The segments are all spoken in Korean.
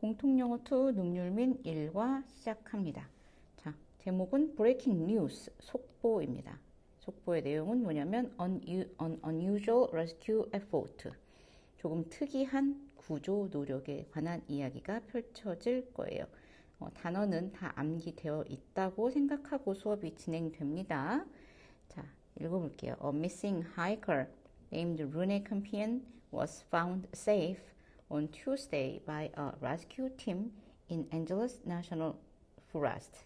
공통영어 2 능률민 1과 시작합니다. 자, 제목은 Breaking News 속보입니다. 속보의 내용은 뭐냐면 An Unusual Rescue Effort 조금 특이한 구조 노력에 관한 이야기가 펼쳐질 거예요. 어, 단어는 다 암기되어 있다고 생각하고 수업이 진행됩니다. 자, 읽어볼게요. A missing hiker named Rune Campion was found safe on Tuesday by a rescue team in Angeles National Forest.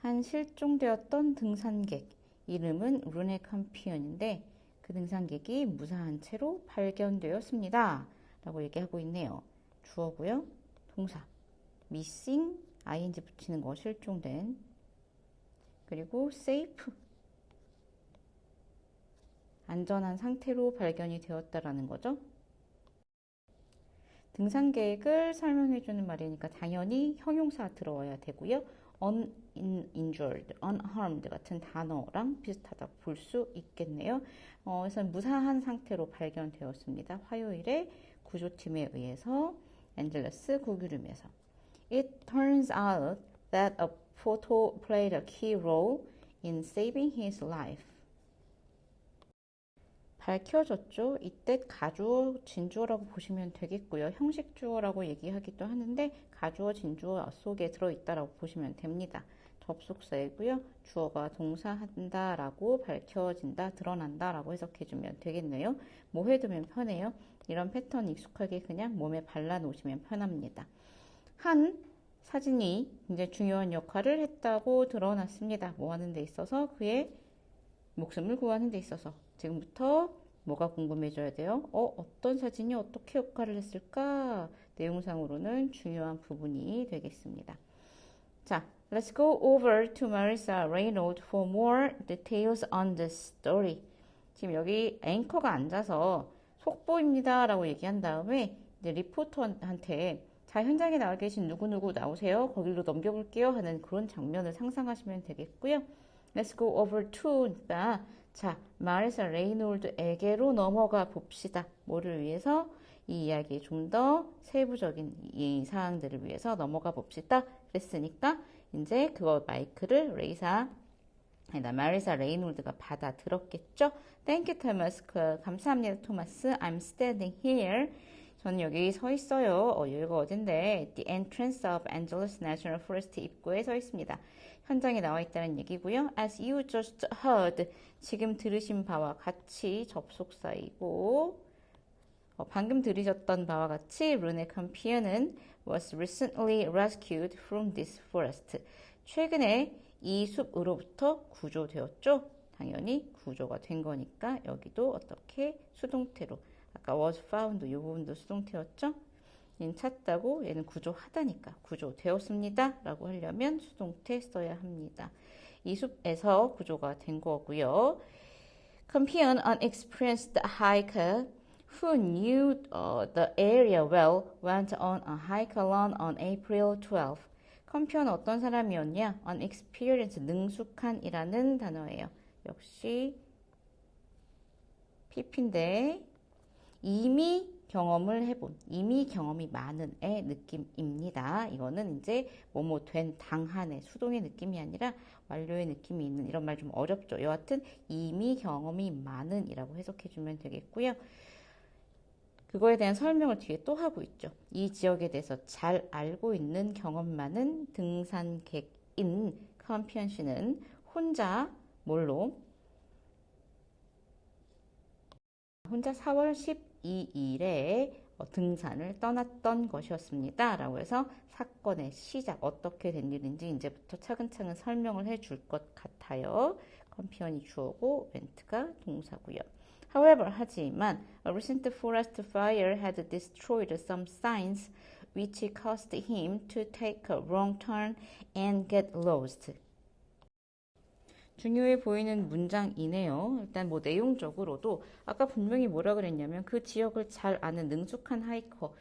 한 실종되었던 등산객 이름은 루네 캄피언인데 그 등산객이 무사한 채로 발견되었습니다. 라고 얘기하고 있네요. 주어고요. 동사 missing ing 붙이는 거 실종된 그리고 safe 안전한 상태로 발견이 되었다라는 거죠. 등산 계획을 설명해 주는 말이니까 당연히 형용사 들어와야 되고요. uninjured, unharmed 같은 단어랑 비슷하다 볼 수 있겠네요. 어, 그래서 무사한 상태로 발견되었습니다. 화요일에 구조팀에 의해서 앤젤레스 구규름에서 It turns out that a photo played a key role in saving his life. 밝혀졌죠. 이때 가주어, 진주어라고 보시면 되겠고요. 형식 주어라고 얘기하기도 하는데 가주어, 진주어 속에 들어있다라고 보시면 됩니다. 접속사이고요. 주어가 동사한다라고 밝혀진다, 드러난다라고 해석해주면 되겠네요. 뭐 해두면 편해요. 이런 패턴 익숙하게 그냥 몸에 발라놓으시면 편합니다. 한 사진이 굉장히 중요한 역할을 했다고 드러났습니다. 뭐 하는 데 있어서 그의 목숨을 구하는 데 있어서 지금부터 뭐가 궁금해져야 돼요? 어, 어떤 사진이 어떻게 역할을 했을까? 내용상으로는 중요한 부분이 되겠습니다. 자, let's go over to Marissa Reynolds for more details on this story. 지금 여기 앵커가 앉아서 속보입니다 라고 얘기한 다음에 이제 리포터한테 자, 현장에 나와 계신 누구누구 나오세요. 거기로 넘겨볼게요. 하는 그런 장면을 상상하시면 되겠고요. Let's go over to니까 자, 마리사 레이놀드에게로 넘어가 봅시다. 뭐를 위해서? 이 이야기에 좀더 세부적인 이 사항들을 위해서 넘어가 봅시다. 그랬으니까 이제 그거 마이크를 레이사 아니다, 마리사 레이놀드가 받아 들었겠죠? Thank you. 그, 감사합니다, 토마스. I'm standing here. 저는 여기 서 있어요. 어, 여기가 어딘데? The entrance of Angeles National Forest 입구에 서 있습니다. 현장에 나와 있다는 얘기고요. As you just heard, 지금 들으신 바와 같이 접속사이고 어, 방금 들으셨던 바와 같이 루네 캄피어는 was recently rescued from this forest. 최근에 이 숲으로부터 구조되었죠. 당연히 구조가 된 거니까 여기도 어떻게 수동태로 아까 was found 이 부분도 수동태였죠. 얘는 찾다고 얘는 구조하다니까 구조되었습니다 라고 하려면 수동태 써야 합니다. 이 숲에서 구조가 된 거고요. Compare an experienced hiker who knew uh, the area well went on a hike alone on April 12. 컴퓨어는 어떤 사람이었냐? unexperienced, 능숙한이라는 단어예요. 역시 PP인데 이미 경험을 해본, 이미 경험이 많은 의 느낌입니다. 이거는 이제 뭐뭐 된 당한의 수동의 느낌이 아니라 완료의 느낌이 있는 이런 말 좀 어렵죠. 여하튼 이미 경험이 많은이라고 해석해주면 되겠고요. 그거에 대한 설명을 뒤에 또 하고 있죠. 이 지역에 대해서 잘 알고 있는 경험 많은 등산객인 컴피언 씨는 혼자 뭘로 혼자 4월 12일에 어, 등산을 떠났던 것이었습니다. 라고 해서 사건의 시작, 어떻게 된 일인지 이제부터 차근차근 설명을 해줄 것 같아요. 컴피언이 주어고 멘트가 동사고요. However, 하지만 a recent forest fire had destroyed some signs which caused him to take a wrong turn and get lost. 중요해 보이는 문장이네요. 일단 뭐 내용적으로도 아까 분명히 뭐라 그랬냐면 그 지역을 잘 아는 능숙한 하이커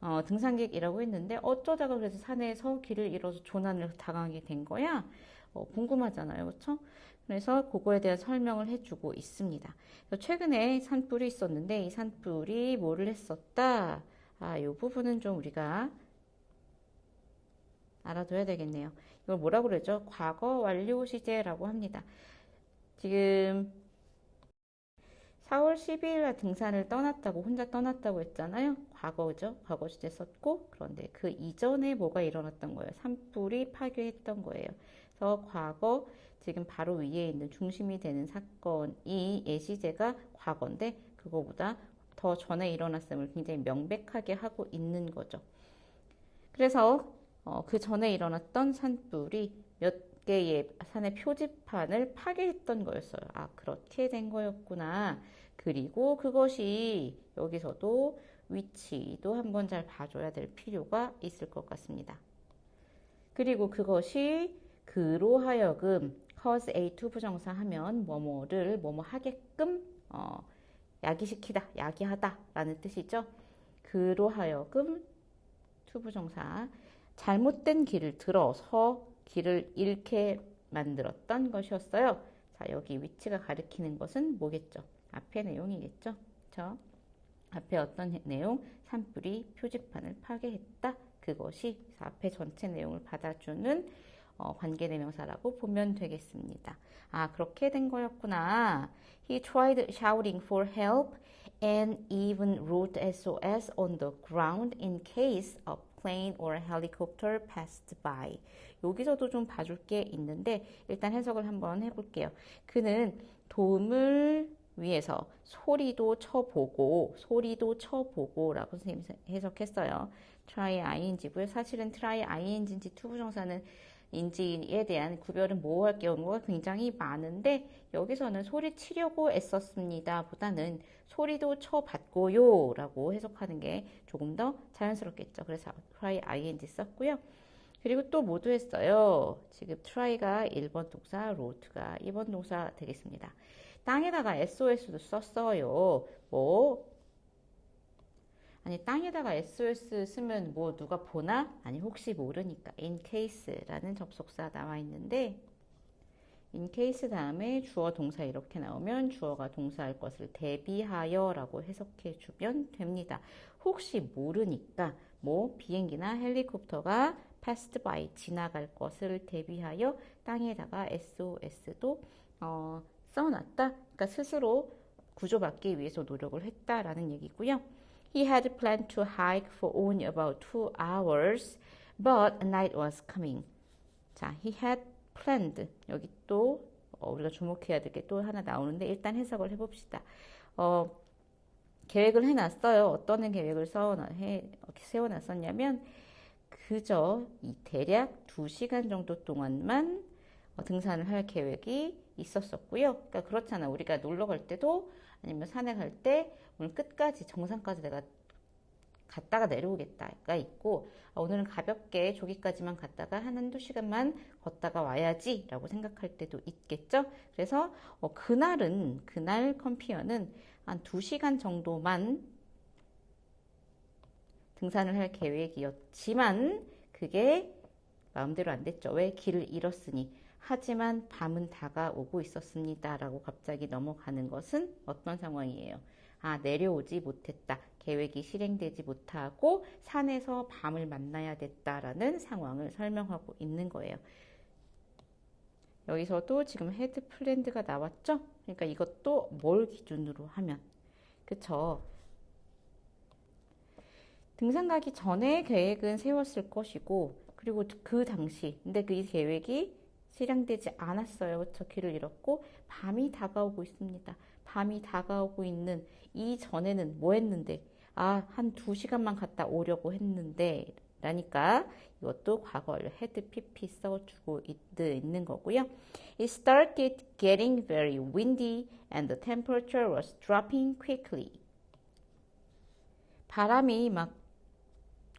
어, 등산객이라고 했는데 어쩌다가 그래서 산에서 길을 잃어서 조난을 당하게 된 거야? 어, 궁금하잖아요. 그렇죠? 그래서 그거에 대한 설명을 해주고 있습니다. 최근에 산불이 있었는데 이 산불이 뭐를 했었다? 아, 이 부분은 좀 우리가 알아둬야 되겠네요. 이걸 뭐라고 그러죠? 과거 완료 시제라고 합니다. 지금 4월 12일 날 등산을 떠났다고 혼자 떠났다고 했잖아요. 과거죠. 과거 시제 썼고 그런데 그 이전에 뭐가 일어났던 거예요? 산불이 파괴했던 거예요. 그래서 과거 지금 바로 위에 있는 중심이 되는 사건이 예시제가 과거인데 그거보다 더 전에 일어났음을 굉장히 명백하게 하고 있는 거죠. 그래서 어, 그 전에 일어났던 산불이 몇 개의 산의 표지판을 파괴했던 거였어요. 아, 그렇게 된 거였구나. 그리고 그것이 여기서도 위치도 한번 잘 봐줘야 될 필요가 있을 것 같습니다. 그리고 그것이 그로 하여금 cause A 투부정사 하면 뭐뭐를 뭐뭐 하게끔 어, 야기시키다, 야기하다 라는 뜻이죠. 그로 하여금 투부정사 잘못된 길을 들어서 길을 잃게 만들었던 것이었어요. 자, 여기 위치가 가리키는 것은 뭐겠죠? 앞의 내용이겠죠? 저 앞에 어떤 내용? 산불이 표지판을 파괴했다. 그것이 앞에 전체 내용을 받아주는 어, 관계대명사라고 보면 되겠습니다. 아, 그렇게 된 거였구나. He tried shouting for help and even wrote SOS on the ground in case a plane or helicopter passed by. 여기서도 좀 봐줄 게 있는데 일단 해석을 한번 해볼게요. 그는 도움을 위해서 소리도 쳐보고 소리도 쳐보고라고 선생님이 해석했어요. try ing고요. 사실은 try ing인지 투부정사는 인지에 대한 구별은 모호할 경우가 굉장히 많은데 여기서는 소리 치려고 애썼습니다 보다는 소리도 쳐봤고요 라고 해석하는 게 조금 더 자연스럽겠죠. 그래서 try ing 썼고요. 그리고 또 모두 했어요. 지금 try가 1번 동사, wrote가 2번 동사 되겠습니다. 땅에다가 SOS도 썼어요. 뭐 아니 땅에다가 SOS 쓰면 뭐 누가 보나? 아니 혹시 모르니까 in case라는 접속사 나와 있는데 in case 다음에 주어 동사 이렇게 나오면 주어가 동사할 것을 대비하여 라고 해석해 주면 됩니다. 혹시 모르니까 뭐 비행기나 헬리콥터가 passed by 지나갈 것을 대비하여 땅에다가 SOS도 어, 써놨다. 그러니까 스스로 구조받기 위해서 노력을 했다라는 얘기고요. He had planned to hike for only about two hours, but night was coming. 자, he had planned. 여기 또 어, 우리가 주목해야 될 게 또 하나 나오는데 일단 해석을 해봅시다. 어, 계획을 해놨어요. 어떤 계획을 세워놨었냐면 그저 이 대략 2시간 정도 동안만 어, 등산을 할 계획이 있었었고요. 그러니까 그렇잖아. 우리가 놀러 갈 때도 아니면 산에 갈 때 오늘 끝까지 정상까지 내가 갔다가 내려오겠다가 있고 아, 오늘은 가볍게 조기까지만 갔다가 한 한두 시간만 걷다가 와야지 라고 생각할 때도 있겠죠 그래서 어, 그날은 그날 컴피어는 한 두시간 정도만 등산을 할 계획이었지만 그게 마음대로 안 됐죠 왜 길을 잃었으니 하지만 밤은 다가오고 있었습니다. 라고 갑자기 넘어가는 것은 어떤 상황이에요? 아, 내려오지 못했다. 계획이 실행되지 못하고 산에서 밤을 만나야 됐다라는 상황을 설명하고 있는 거예요. 여기서도 지금 헤드 플랜드가 나왔죠? 그러니까 이것도 뭘 기준으로 하면 그쵸? 등산 가기 전에 계획은 세웠을 것이고 그리고 그 당시 근데 그 계획이 실행되지 않았어요. 저 길을 잃었고 밤이 다가오고 있습니다. 밤이 다가오고 있는 이 전에는 뭐 했는데 아, 한 두 시간만 갔다 오려고 했는데 라니까 이것도 과거를 헤드 pp 써주고 있, 는 거고요. It started getting very windy and the temperature was dropping quickly. 바람이 막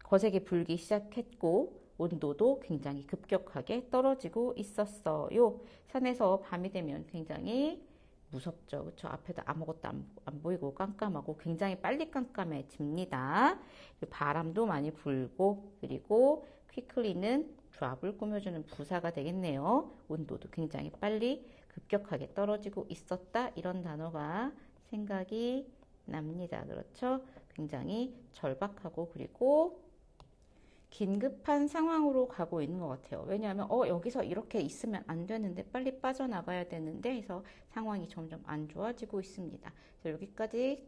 거세게 불기 시작했고 온도도 굉장히 급격하게 떨어지고 있었어요. 산에서 밤이 되면 굉장히 무섭죠. 그쵸? 앞에도 아무것도 안, 안, 보이고 깜깜하고 굉장히 빨리 깜깜해집니다. 바람도 많이 불고 그리고 퀴클리는 드랍을 꾸며주는 부사가 되겠네요. 온도도 굉장히 빨리 급격하게 떨어지고 있었다. 이런 단어가 생각이 납니다. 그렇죠? 굉장히 절박하고 그리고 긴급한 상황으로 가고 있는 것 같아요. 왜냐하면 어 여기서 이렇게 있으면 안 되는데 빨리 빠져나가야 되는데 해서 상황이 점점 안 좋아지고 있습니다. 여기까지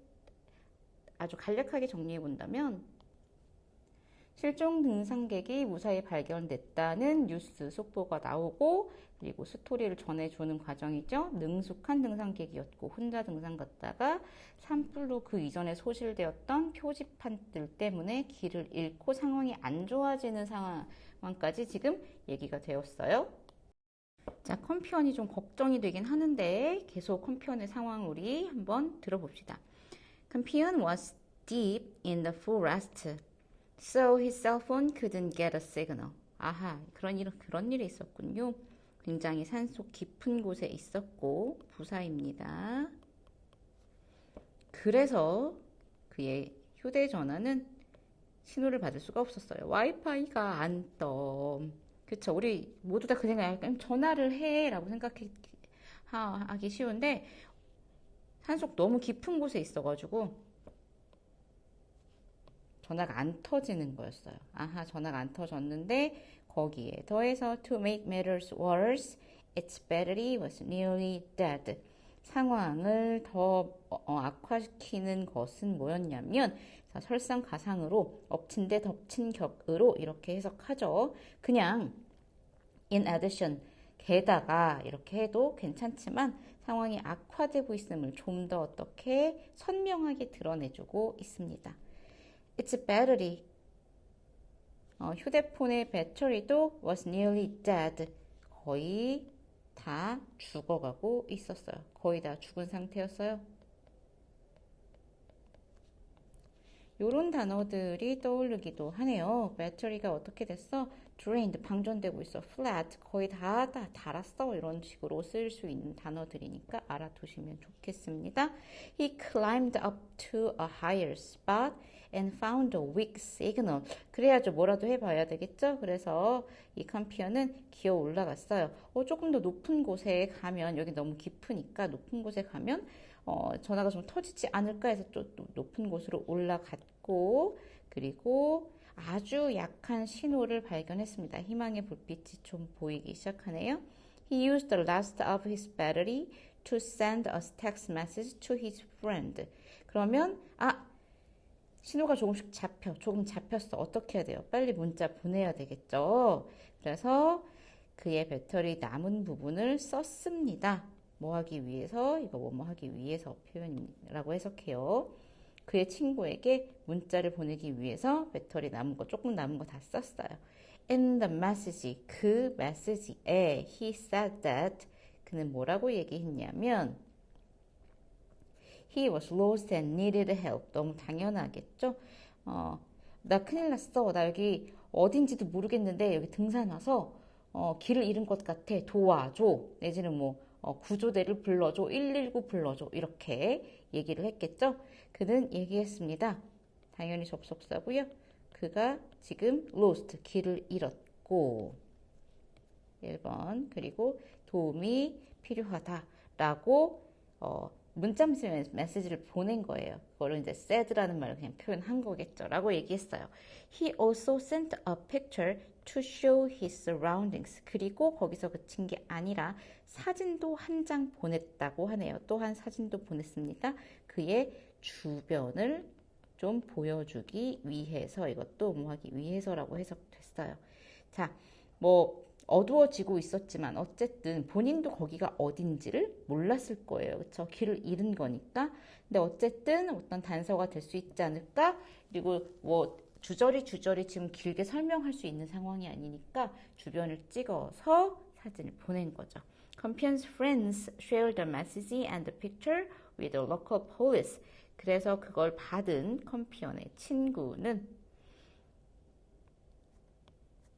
아주 간략하게 정리해 본다면 실종 등산객이 무사히 발견됐다는 뉴스 속보가 나오고 그리고 스토리를 전해주는 과정이죠. 능숙한 등산객이었고 혼자 등산 갔다가 산불로 그 이전에 소실되었던 표지판들 때문에 길을 잃고 상황이 안 좋아지는 상황까지 지금 얘기가 되었어요. 자, 컴피언이 좀 걱정이 되긴 하는데 계속 컴피언의 상황 우리 한번 들어봅시다. 컴피언 was deep in the forest. So his cell phone couldn't get a signal. 아하, 그런 일, 그런 일이 있었군요. 굉장히 산속 깊은 곳에 있었고, 부사입니다. 그래서 그의 휴대전화는 신호를 받을 수가 없었어요. 와이파이가 안 떠. 그쵸. 우리 모두 다 그 생각, 전화를 해. 라고 생각하기 쉬운데, 산속 너무 깊은 곳에 있어가지고, 전화가 안 터지는 거였어요. 아하, 전화가 안 터졌는데 거기에 더해서 to make matters worse, its battery was nearly dead. 상황을 더 어, 악화시키는 것은 뭐였냐면 자, 설상가상으로 엎친 데 덮친 격으로 이렇게 해석하죠. 그냥 in addition 게다가 이렇게 해도 괜찮지만 상황이 악화되고 있음을 좀 더 어떻게 선명하게 드러내주고 있습니다. Its battery. 어, 휴대폰의 배터리도 was nearly dead. 거의 다 죽어가고 있었어요. 거의 다 죽은 상태였어요. 요런 단어들이 떠오르기도 하네요. 배터리가 어떻게 됐어? drained, 방전되고 있어. flat, 거의 다, 다 닳았어. 이런 식으로 쓸 수 있는 단어들이니까 알아두시면 좋겠습니다. He climbed up to a higher spot and found a weak signal. 그래야죠. 뭐라도 해봐야 되겠죠? 그래서 이 컴피어는 기어 올라갔어요. 어, 조금 더 높은 곳에 가면, 여기 너무 깊으니까 높은 곳에 가면, 어, 전화가 좀 터지지 않을까 해서 좀 높은 곳으로 올라갔고, 그리고 아주 약한 신호를 발견했습니다. 희망의 불빛이 좀 보이기 시작하네요. He used the last of his battery to send a text message to his friend. 그러면 아 신호가 조금씩 잡혀, 조금 잡혔어. 어떻게 해야 돼요? 빨리 문자 보내야 되겠죠. 그래서 그의 배터리 남은 부분을 썼습니다. 뭐 하기 위해서, 이거 뭐뭐 하기 위해서 표현이라고 해석해요. 그의 친구에게 문자를 보내기 위해서 배터리 남은 거, 조금 남은 거 다 썼어요. In the message, 그 메시지에 he said that 그는 뭐라고 얘기했냐면 He was lost and needed help. 너무 당연하겠죠? 어, 나 큰일 났어. 나 여기 어딘지도 모르겠는데 여기 등산 와서 어, 길을 잃은 것 같아. 도와줘. 내지는 뭐 어, 구조대를 불러줘. 119 불러줘. 이렇게 얘기를 했겠죠? 그는 얘기했습니다. 당연히 접속사고요. 그가 지금 lost, 길을 잃었고 1번 그리고 도움이 필요하다라고 어, 문자 메시지를 보낸 거예요. 그거를 이제 said라는 말을 그냥 표현한 거겠죠. 라고 얘기했어요. He also sent a picture to show his surroundings. 그리고 거기서 그친 게 아니라 사진도 한 장 보냈다고 하네요. 또한 사진도 보냈습니다. 그의 주변을 좀 보여주기 위해서 이것도 뭐 하기 위해서라고 해석됐어요. 자, 뭐 어두워지고 있었지만 어쨌든 본인도 거기가 어딘지를 몰랐을 거예요. 그렇죠? 길을 잃은 거니까. 근데 어쨌든 어떤 단서가 될 수 있지 않을까? 그리고 뭐 주저리 주저리 지금 길게 설명할 수 있는 상황이 아니니까 주변을 찍어서 사진을 보낸 거죠. Compion's friends shared the message and the picture with the local police. 그래서 그걸 받은 컴피언의 친구는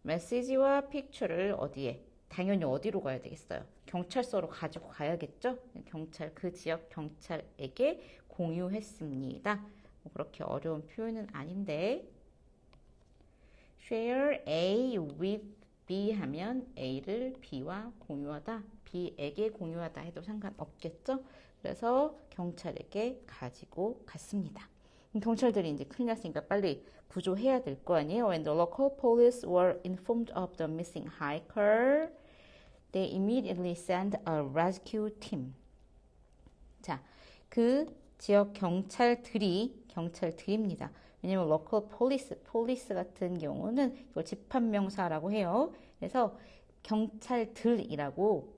메시지와 픽처를 어디에? 당연히 어디로 가야 되겠어요? 경찰서로 가지고 가야겠죠? 경찰, 그 지역 경찰에게 공유했습니다. 뭐 그렇게 어려운 표현은 아닌데, share A with B 하면 A를 B와 공유하다, B에게 공유하다 해도 상관없겠죠? 그래서 경찰에게 가지고 갔습니다. 경찰들이 이제 큰일 났으니까 빨리 구조해야 될 거 아니에요. When the local police were informed of the missing hiker, they immediately sent a rescue team. 자, 그 지역 경찰들이 경찰들입니다. 왜냐면 local police, police 같은 경우는 이걸 집합명사라고 해요. 그래서 경찰들이라고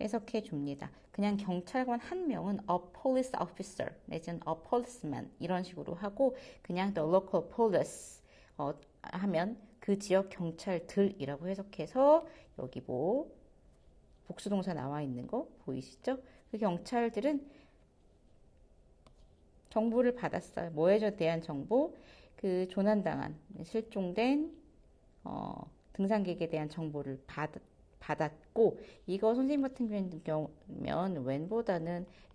해석해 줍니다. 그냥 경찰관 한 명은 a police officer 내지는 a policeman 이런 식으로 하고 그냥 the local police 어, 하면 그 지역 경찰들이라고 해석해서 여기 뭐 복수동사 나와 있는 거 보이시죠? 그 경찰들은 정보를 받았어요. 뭐에 대한 정보? 그 조난당한 실종된 어, 등산객에 대한 정보를 받, 받았고 이거 선생님 같은 경우면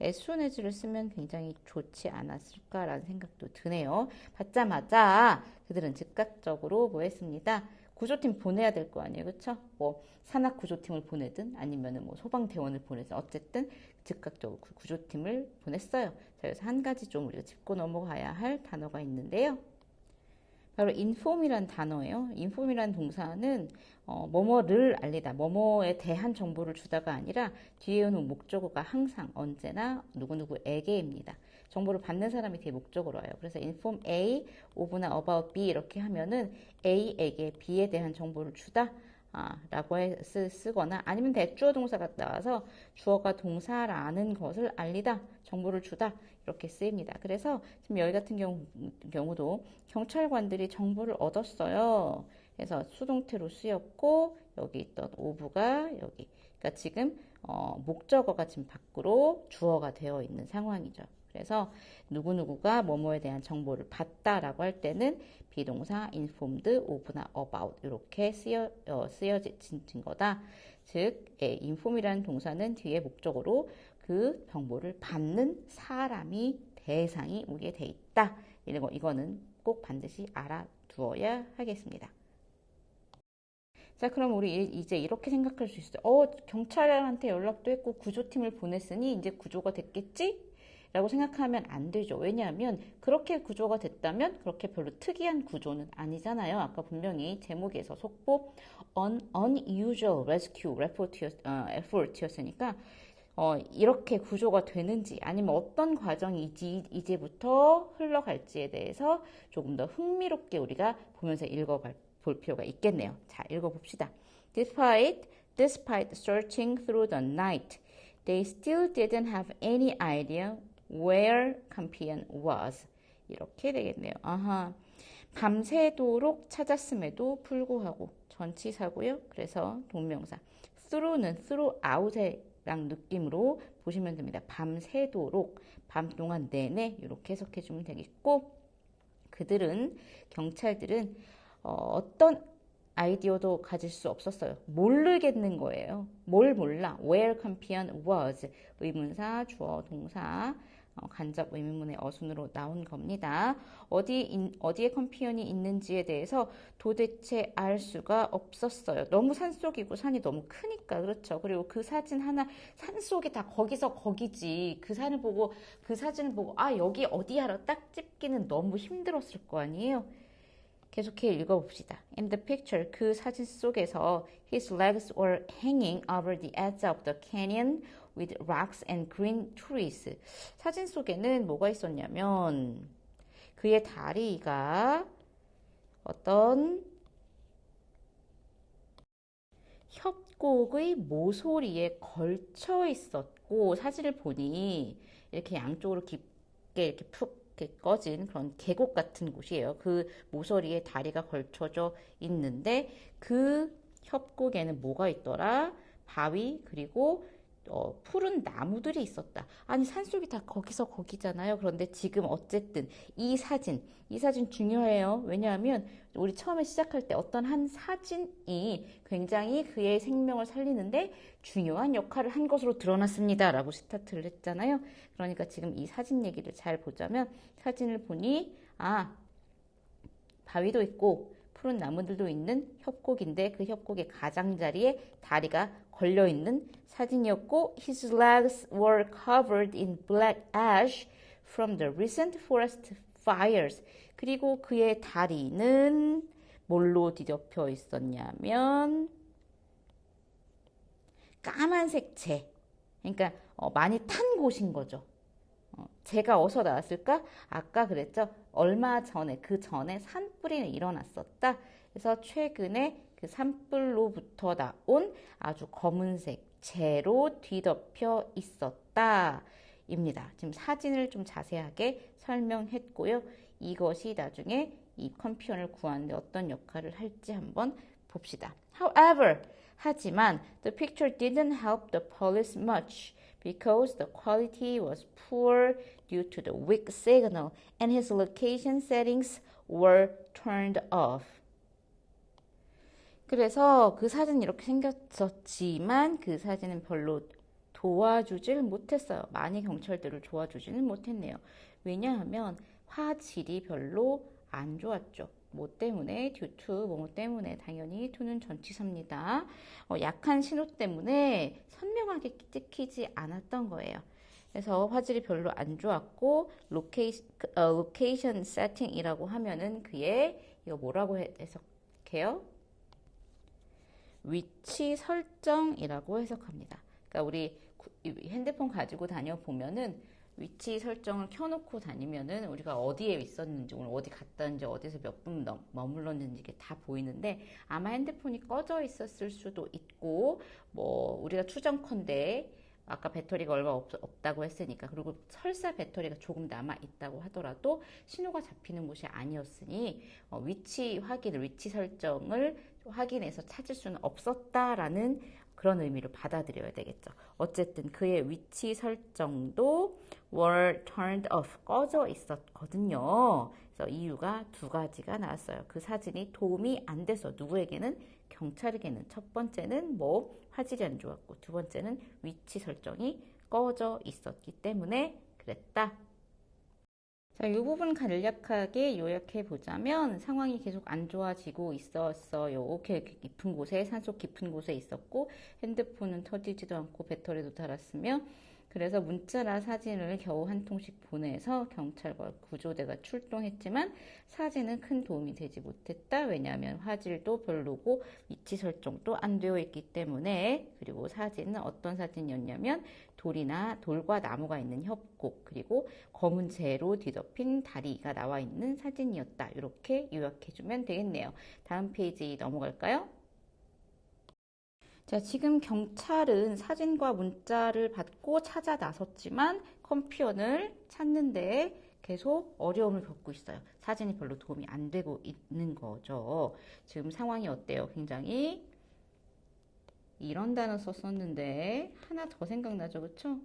soon as를 쓰면 굉장히 좋지 않았을까라는 생각도 드네요. 받자마자 그들은 즉각적으로 뭐 했습니다. 구조팀 보내야 될 거 아니에요. 그쵸? 뭐 산악 구조팀을 보내든 아니면은 뭐 소방대원을 보내든 어쨌든 즉각적으로 구조팀을 보냈어요. 자, 그래서 한 가지 좀 우리가 짚고 넘어가야 할 단어가 있는데요. 바로 inform이란 단어예요. inform이란 동사는 어, 뭐뭐를 알리다, 뭐뭐에 대한 정보를 주다가 아니라 뒤에 오는 목적어가 항상 언제나 누구누구에게입니다. 정보를 받는 사람이 뒤에 목적어로 와요. 그래서 inform A, of나 about B 이렇게 하면은 A에게 B에 대한 정보를 주다. 아, 라고 해, 쓰, 쓰거나 아니면 대주어 동사가 나와서 주어가 동사라는 것을 알리다, 정보를 주다 이렇게 쓰입니다. 그래서 지금 여기 같은 경우, 경우도 경찰관들이 정보를 얻었어요. 그래서 수동태로 쓰였고 여기 있던 오브가 여기 그러니까 지금 어, 목적어가 지금 밖으로 주어가 되어 있는 상황이죠. 그래서 누구누구가 뭐뭐에 대한 정보를 받다라고 할 때는 비동사 informed, of나 about 이렇게 쓰여, 어, 쓰여진 거다. 즉, 예, inform이라는 동사는 뒤에 목적으로 그 정보를 받는 사람이 대상이 우리에 돼 있다. 이런 거 이거는 꼭 반드시 알아두어야 하겠습니다. 자, 그럼 우리 이제 이렇게 생각할 수 있어요. 어, 경찰한테 연락도 했고 구조팀을 보냈으니 이제 구조가 됐겠지? 라고 생각하면 안 되죠. 왜냐하면 그렇게 구조가 됐다면 그렇게 별로 특이한 구조는 아니잖아요. 아까 분명히 제목에서 속보 un, unusual rescue 어, effort였으니까 어, 이렇게 구조가 되는지 아니면 어떤 과정이 이제 부터 흘러갈지에 대해서 조금 더 흥미롭게 우리가 보면서 읽어볼 필요가 있겠네요. 자, 읽어봅시다. Despite, despite searching through the night, they still didn't have any idea where campion was. 이렇게 되겠네요. 아하. 밤새도록 찾았음에도 불구하고 전치사고요. 그래서 동명사. through는 throughout이랑 느낌으로 보시면 됩니다. 밤새도록 밤 동안 내내 이렇게 해석해 주면 되겠고 그들은 경찰들은 어, 떤 아이디어도 가질 수 없었어요. 모르겠는 거예요. 뭘 몰라? Where campion was 의문사, 주어, 동사 어, 간접 의문문의 어순으로 나온 겁니다. 어디 인, 어디에 컴피언이 있는지에 대해서 도대체 알 수가 없었어요. 너무 산속이고 산이 너무 크니까 그렇죠. 그리고 그 사진 하나 산속이 다 거기서 거기지. 그 산을 보고 그 사진을 보고 아 여기 어디야로 딱 집기는 너무 힘들었을 거 아니에요. 계속해 읽어봅시다. In the picture, 그 사진 속에서 his legs were hanging over the edge of the canyon with rocks and green trees. 사진 속에는 뭐가 있었냐면 그의 다리가 어떤 협곡의 모서리에 걸쳐 있었고 사진을 보니 이렇게 양쪽으로 깊게 이렇게 푹 이렇게 꺼진 그런 계곡 같은 곳이에요. 그 모서리에 다리가 걸쳐져 있는데 그 협곡에는 뭐가 있더라? 바위 그리고 어, 푸른 나무들이 있었다. 아니 산속이 다 거기서 거기잖아요. 그런데 지금 어쨌든 이 사진, 이 사진 중요해요. 왜냐하면 우리 처음에 시작할 때 어떤 한 사진이 굉장히 그의 생명을 살리는데 중요한 역할을 한 것으로 드러났습니다. 라고 스타트를 했잖아요. 그러니까 지금 이 사진 얘기를 잘 보자면 사진을 보니 아 바위도 있고 푸른 나무들도 있는 협곡인데 그 협곡의 가장자리에 다리가 걸려 있는 사진이었고 his legs were covered in black ash from the recent forest fires. 그리고 그의 다리는 뭘로 뒤덮여 있었냐면 까만색 재. 그러니까 어, 많이 탄 곳인 거죠. 어, 재가 어디서 나왔을까? 아까 그랬죠. 얼마 전에 그 전에 산불이 일어났었다. 그래서 최근에 그 산불로부터 나온 아주 검은색 재로 뒤덮여 있었다. 입니다. 지금 사진을 좀 자세하게 설명했고요. 이것이 나중에 이 컴퓨터를 구하는데 어떤 역할을 할지 한번 봅시다. However, 하지만 the picture didn't help the police much because the quality was poor due to the weak signal and his location settings were turned off. 그래서 그 사진이 이렇게 생겼었지만 그 사진은 별로 도와주질 못했어요. 많이 경찰들을 도와주지는 못했네요. 왜냐하면 화질이 별로 안 좋았죠. 뭐 때문에 due to 뭐 때문에 당연히 to는 전치사입니다. 어, 약한 신호 때문에 선명하게 찍히지 않았던 거예요. 그래서 화질이 별로 안 좋았고 로케이션, 어, 로케이션 세팅이라고 하면은 그의 이거 뭐라고 해석해요? 위치 설정이라고 해석합니다. 그러니까 우리 핸드폰 가지고 다녀 보면은 위치 설정을 켜놓고 다니면은 우리가 어디에 있었는지 오늘 어디 갔다는지 어디서 몇 분 머물렀는지 이게 다 보이는데 아마 핸드폰이 꺼져 있었을 수도 있고 뭐 우리가 추정컨대 아까 배터리가 얼마 없, 다고 했으니까 그리고 설사 배터리가 조금 남아 있다고 하더라도 신호가 잡히는 곳이 아니었으니 어, 위치 확인, 위치 설정을 확인해서 찾을 수는 없었다라는 그런 의미로 받아들여야 되겠죠. 어쨌든 그의 위치 설정도 were turned off 꺼져 있었거든요. 그래서 이유가 두 가지가 나왔어요. 그 사진이 도움이 안 돼서 누구에게는 경찰에게는 첫 번째는 뭐 화질이 안 좋았고 두 번째는 위치 설정이 꺼져 있었기 때문에 그랬다. 자, 이 부분 간략하게 요약해 보자면 상황이 계속 안 좋아지고 있었어요. 이렇게 깊은 곳에 산속 깊은 곳에 있었고 핸드폰은 터지지도 않고 배터리도 닳았으며 그래서 문자나 사진을 겨우 한 통씩 보내서 경찰과 구조대가 출동했지만 사진은 큰 도움이 되지 못했다. 왜냐하면 화질도 별로고 위치 설정도 안 되어 있기 때문에 그리고 사진은 어떤 사진이었냐면 돌이나 돌과 나무가 있는 협곡 그리고 검은 재로 뒤덮인 다리가 나와 있는 사진이었다. 이렇게 요약해주면 되겠네요. 다음 페이지 넘어갈까요? 자, 지금 경찰은 사진과 문자를 받고 찾아 나섰지만 컴퓨터를 찾는데 계속 어려움을 겪고 있어요. 사진이 별로 도움이 안 되고 있는 거죠. 지금 상황이 어때요? 굉장히 이런 단어 썼었는데 하나 더 생각나죠, 그쵸?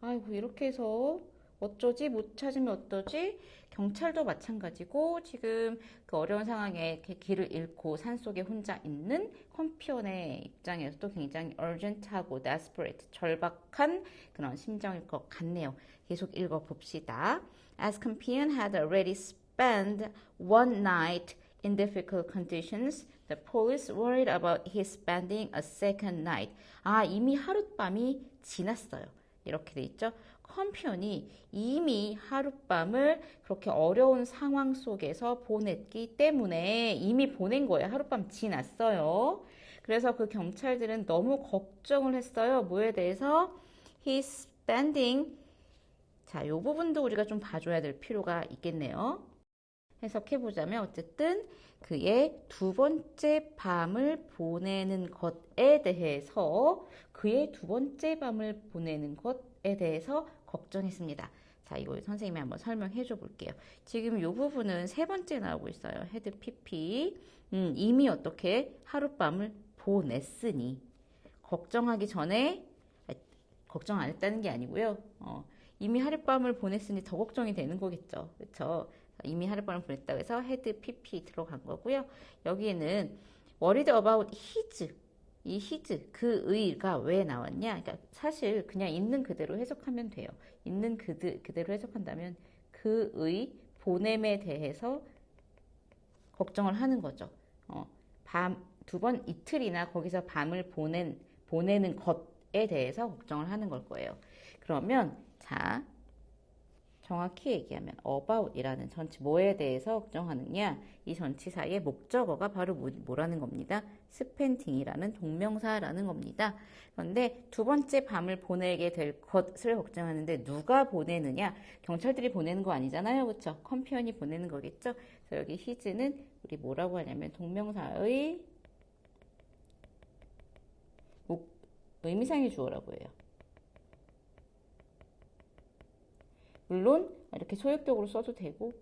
아이고 이렇게 해서 어쩌지? 못 찾으면 어떠지? 경찰도 마찬가지고 지금 그 어려운 상황에 길을 잃고 산속에 혼자 있는 컴피온의 입장에서도 굉장히 urgent하고 desperate, 절박한 그런 심정일 것 같네요. 계속 읽어 봅시다. As Campion had already spent one night in difficult conditions, the police worried about his spending a second night. 아, 이미 하룻밤이 지났어요. 이렇게 돼 있죠. 컴퓨이 이미 하룻밤을 그렇게 어려운 상황 속에서 보냈기 때문에 이미 보낸 거예요. 하룻밤 지났어요. 그래서 그 경찰들은 너무 걱정을 했어요. 뭐에 대해서? He's spending. 자, 이 부분도 우리가 좀 봐줘야 될 필요가 있겠네요. 해석해보자면 어쨌든 그의 두 번째 밤을 보내는 것에 대해서 그의 두 번째 밤을 보내는 것에 대해서 걱정했습니다. 자, 이거 선생님이 한번 설명해 줘 볼게요. 지금 이 부분은 세 번째 나오고 있어요. 헤드 PP. 음, 이미 어떻게 하룻밤을 보냈으니 걱정하기 전에 걱정 안 했다는 게 아니고요. 어, 이미 하룻밤을 보냈으니 더 걱정이 되는 거겠죠. 그렇죠? 이미 하룻밤을 보냈다고 해서 헤드 PP 들어간 거고요. 여기에는 worried about his 이 his 그 의가 왜 나왔냐? 그러니까 사실 그냥 있는 그대로 해석하면 돼요. 있는 그드, 그대로 해석한다면 그의 보냄에 대해서 걱정을 하는 거죠. 어, 밤두 번 이틀이나 거기서 밤을 보낸 보내는 것에 대해서 걱정을 하는 걸 거예요. 그러면 자 정확히 얘기하면 about이라는 전치 뭐에 대해서 걱정하느냐 이 전치사의 목적어가 바로 뭐, 뭐라는 겁니다. spending이라는 동명사라는 겁니다. 그런데 두 번째 밤을 보내게 될 것을 걱정하는데 누가 보내느냐 경찰들이 보내는 거 아니잖아요. 그렇죠? 컴퓨터이 보내는 거겠죠. 그래서 여기 his는 우리 뭐라고 하냐면 동명사의 목, 의미상의 주어라고 해요. 물론 이렇게 소유격으로 써도 되고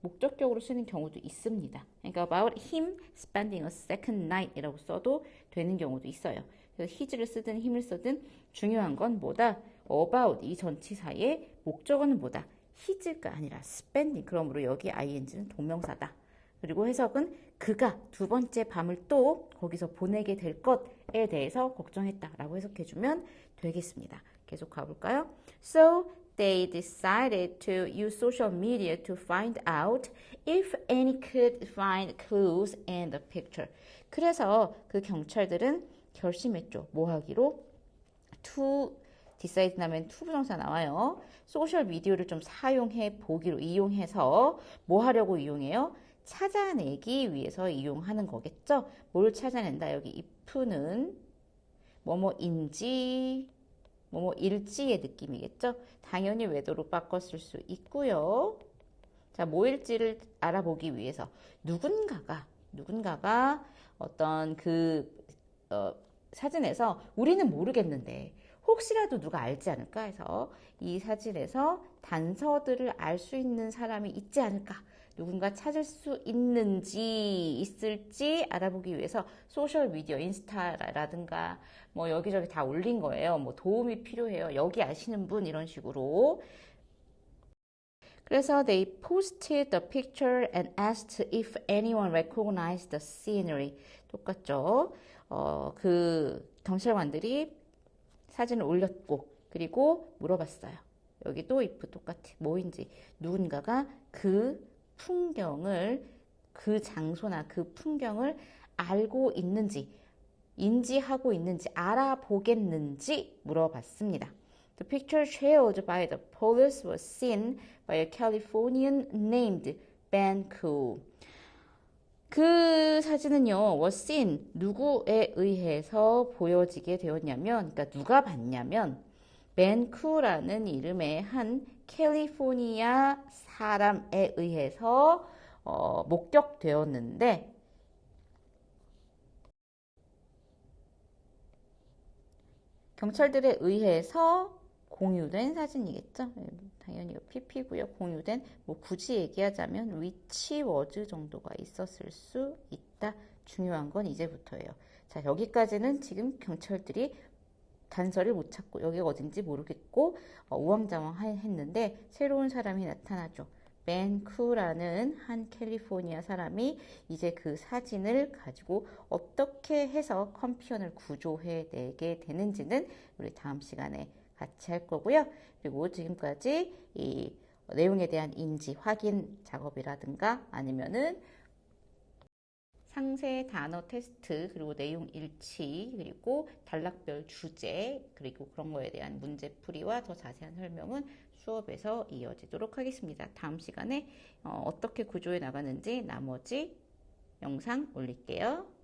목적격으로 쓰는 경우도 있습니다. 그러니까 about him spending a second night 이라고 써도 되는 경우도 있어요. 그래서 his를 쓰든 힘을 쓰든 중요한 건 뭐다? about 이 전치사의 목적어는 뭐다? his가 아니라 spending. 그러므로 여기 ing는 동명사다. 그리고 해석은 그가 두 번째 밤을 또 거기서 보내게 될 것에 대해서 걱정했다라고 해석해주면 되겠습니다. 계속 가볼까요? So they decided to use social media to find out if any could find clues in the picture. 그래서 그 경찰들은 결심했죠. 뭐 하기로? to decide 나면 to 부정사 나와요. 소셜 미디어를 좀 사용해 보기로 이용해서 뭐 하려고 이용해요? 찾아내기 위해서 이용하는 거겠죠? 뭘 찾아낸다? 여기 if는 뭐뭐인지 뭐뭐 일지의 느낌이겠죠? 당연히 외도로 바꿨을 수 있고요. 자, 뭐일지를 알아보기 위해서 누군가가 누군가가 어떤 그 어, 사진에서 우리는 모르겠는데 혹시라도 누가 알지 않을까 해서 이 사진에서 단서들을 알 수 있는 사람이 있지 않을까 누군가 찾을 수 있는지 있을지 알아보기 위해서 소셜 미디어 인스타라든가 뭐 여기저기 다 올린 거예요. 뭐 도움이 필요해요. 여기 아시는 분 이런 식으로 그래서 they posted the picture and asked if anyone recognized the scenery. 똑같죠. 어, 그 경찰관들이 사진을 올렸고 그리고 물어봤어요. 여기도 if 똑같아. 뭐인지 누군가가 그 풍경을 그 장소나 그 풍경을 알고 있는지 인지하고 있는지 알아보겠는지 물어봤습니다. The picture trailed by the police was seen by a Californian named Ben Koo. 그 사진은요, was seen 누구에 의해서 보여지게 되었냐면, 그러니까 누가 봤냐면, 벤 쿠라는 이름의 한 캘리포니아 사람에 의해서 어, 목격되었는데 경찰들에 의해서 공유된 사진이겠죠. 네, 당연히 PP고요. 공유된 뭐 굳이 얘기하자면 위치 워즈 정도가 있었을 수 있다. 중요한 건 이제부터예요. 자 여기까지는 지금 경찰들이 단서를 못 찾고 여기가 어딘지 모르겠고 어, 우왕좌왕했는데 새로운 사람이 나타나죠. 벤 쿠라는 한 캘리포니아 사람이 이제 그 사진을 가지고 어떻게 해서 컴퓨터를 구조해내게 되는지는 우리 다음 시간에 같이 할 거고요. 그리고 지금까지 이 내용에 대한 인지 확인 작업이라든가 아니면은 상세 단어 테스트 그리고 내용 일치 그리고 단락별 주제 그리고 그런 거에 대한 문제풀이와 더 자세한 설명은 수업에서 이어지도록 하겠습니다. 다음 시간에 어, 어떻게 구조해 나가는지 나머지 영상 올릴게요.